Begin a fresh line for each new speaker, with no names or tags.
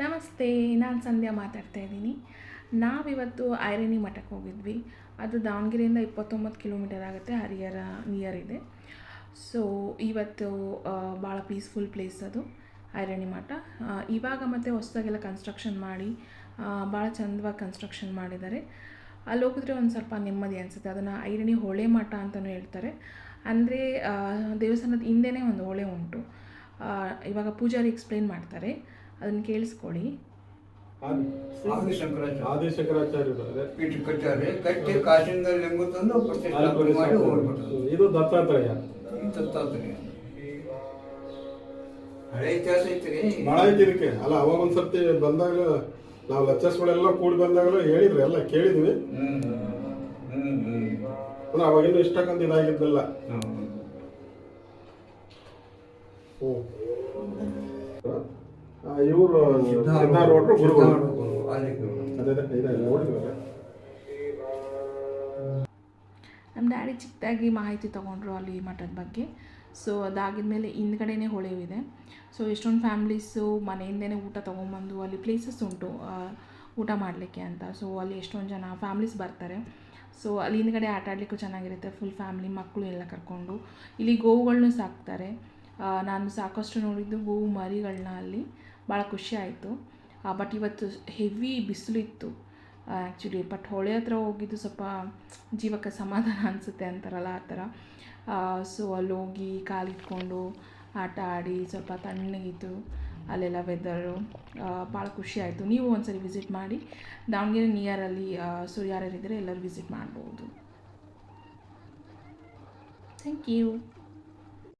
ನಮಸ್ತೆ, ನಾನು ಸಂಧ್ಯಾ ಮಾತಾಡ್ತಾ ಇದ್ದೀನಿ. ನಾವಿವತ್ತು ಐರಣಿ ಮಠಕ್ಕೆ ಹೋಗಿದ್ವಿ. ಅದು ದಾವಣಗೆರೆಯಿಂದ ಇಪ್ಪತ್ತೊಂಬತ್ತು ಕಿಲೋಮೀಟರ್ ಆಗುತ್ತೆ, ಹರಿಹರ ನಿಯರ್ ಇದೆ. ಸೊ ಇವತ್ತು ಭಾಳ ಪೀಸ್ಫುಲ್ ಪ್ಲೇಸ್ ಅದು ಐರಣಿ ಮಠ. ಇವಾಗ ಮತ್ತೆ ಹೊಸದಾಗೆಲ್ಲ ಕನ್ಸ್ಟ್ರಕ್ಷನ್ ಮಾಡಿ ಭಾಳ ಚಂದವಾಗಿ ಕನ್ಸ್ಟ್ರಕ್ಷನ್ ಮಾಡಿದ್ದಾರೆ. ಅಲ್ಲಿ ಹೋಗಿದ್ರೆ ಒಂದು ಸ್ವಲ್ಪ ನೆಮ್ಮದಿ ಅನಿಸುತ್ತೆ. ಅದನ್ನು ಐರಣಿ ಹೊಳೆ ಮಠ ಅಂತಲೂ ಹೇಳ್ತಾರೆ. ಅಂದರೆ ದೇವಸ್ಥಾನದ ಹಿಂದೆನೇ ಒಂದು ಹೊಳೆ ಉಂಟು. ಇವಾಗ ಪೂಜಾರಿ ಎಕ್ಸ್ಪ್ಲೇನ್ ಮಾಡ್ತಾರೆ. ಅದನ್ನು ಕೇಳಿಸ್ಕೊಳ್ಳಿ.
ಆದಿಶಂಕರಾಚಾರ್ಯ
ಆದಿಶಂಕರಾಚಾರ್ಯರು ಅದೇ
ಪೀಠ ಕಟ್ಟಾರೆ ಕಟ್ಟಿ ಕಾಶಿಂದ ಲಿಂಗ ತಂದು ಪ್ರತಿಷ್ಠಾಪನೆ ಮಾಡಿ
ಇದು ದತ್ತಾತ್ರೇಯ.
ದತ್ತಾತ್ರೇಯ. ಹಳೆ ಇತಿಹಾಸ ಐತ್ರಿ.
ಭಾಳ ಐತಿ ಇದಕ್ಕೆ ಅಲ್ಲ ಅವಾಗ ಒಂದ್ಸರ್ತಿ ಬಂದಾಗ ನಾವು ಲೆಕ್ಚರ್ಸ್ಗಳೆಲ್ಲ ಕೂಡಿ ಬಂದಾಗಲೂ ಹೇಳಿದ್ರು ಎಲ್ಲ ಕೇಳಿದ್ವಿ. ಅಂದ್ರೆ ಅವಾಗಿನ್ನೂ ಇಷ್ಟಕ್ಕಂತ ಇದಾಗಿದ್ದಲ್ಲ. ಓ. ಇವರು ಸಿದ್ಧಾರೂಢರು ಗುರುಗಳು.
ಅಲ್ಲಿ ಗುರು.
ಅದೇ ಅದೇ ಇದೆ ನೋಡಿದ್ವಲ್ಲ
ನಮ್ಮ ಡ್ಯಾಡಿ ಚಿಕ್ಕದಾಗಿ ಮಾಹಿತಿ ತೊಗೊಂಡ್ರು ಅಲ್ಲಿ ಮಠದ ಬಗ್ಗೆ. ಸೊ ಅದಾಗಿದ್ಮೇಲೆ ಹಿಂದ್ಗಡೆನೇ ಹೊಳೆವಿದೆ. ಸೊ ಎಷ್ಟೊಂದು ಫ್ಯಾಮಿಲೀಸು ಮನೆಯಿಂದನೇ ಊಟ ತೊಗೊಂಬಂದು ಅಲ್ಲಿ ಪ್ಲೇಸಸ್ ಉಂಟು ಊಟ ಮಾಡಲಿಕ್ಕೆ ಅಂತ. ಸೊ ಅಲ್ಲಿ ಎಷ್ಟೊಂದು ಜನ ಫ್ಯಾಮ್ಲೀಸ್ ಬರ್ತಾರೆ. ಸೊ ಅಲ್ಲಿ ಹಿಂದ್ಗಡೆ ಆಟ ಆಡಲಿಕ್ಕೂ ಚೆನ್ನಾಗಿರುತ್ತೆ. ಫುಲ್ ಫ್ಯಾಮ್ಲಿ ಮಕ್ಕಳು ಎಲ್ಲ ಕರ್ಕೊಂಡು. ಇಲ್ಲಿ ಗೋವುಗಳನ್ನೂ ಸಾಕ್ತಾರೆ. ನಾನು ಸಾಕಷ್ಟು ನೋಡಿದ್ದು ಗೋವು ಮರಿಗಳನ್ನ ಅಲ್ಲಿ. ಭಾಳ ಖುಷಿ ಆಯಿತು. ಬಟ್ ಇವತ್ತು ಹೆವಿ ಬಿಸಿಲಿತ್ತು ಆ್ಯಕ್ಚುಲಿ ಬಟ್ ಹೊಳೆ ಹತ್ರ ಹೋಗಿದ್ದು ಸ್ವಲ್ಪ ಜೀವಕ್ಕೆ ಸಮಾಧಾನ ಅನಿಸುತ್ತೆ ಅಂತಾರಲ್ಲ ಆ ಥರ. ಸೊ ಅಲ್ಲಿ ಹೋಗಿ ಕಾಲಿಟ್ಕೊಂಡು ಆಟ ಆಡಿ ಸ್ವಲ್ಪ ತಣ್ಣಗಿತ್ತು. ಅಲ್ಲೆಲ್ಲ ವೆದರು ಭಾಳ ಖುಷಿ ಆಯಿತು. ನೀವು ಒಂದ್ಸರಿ ವಿಸಿಟ್ ಮಾಡಿ. ದಾವಣಗೆರೆ ನಿಯರಲ್ಲಿ ಸೊ ಯಾರ್ಯಾರಿದ್ದರೆ ಎಲ್ಲರೂ ವಿಸಿಟ್ ಮಾಡ್ಬೋದು. Thank you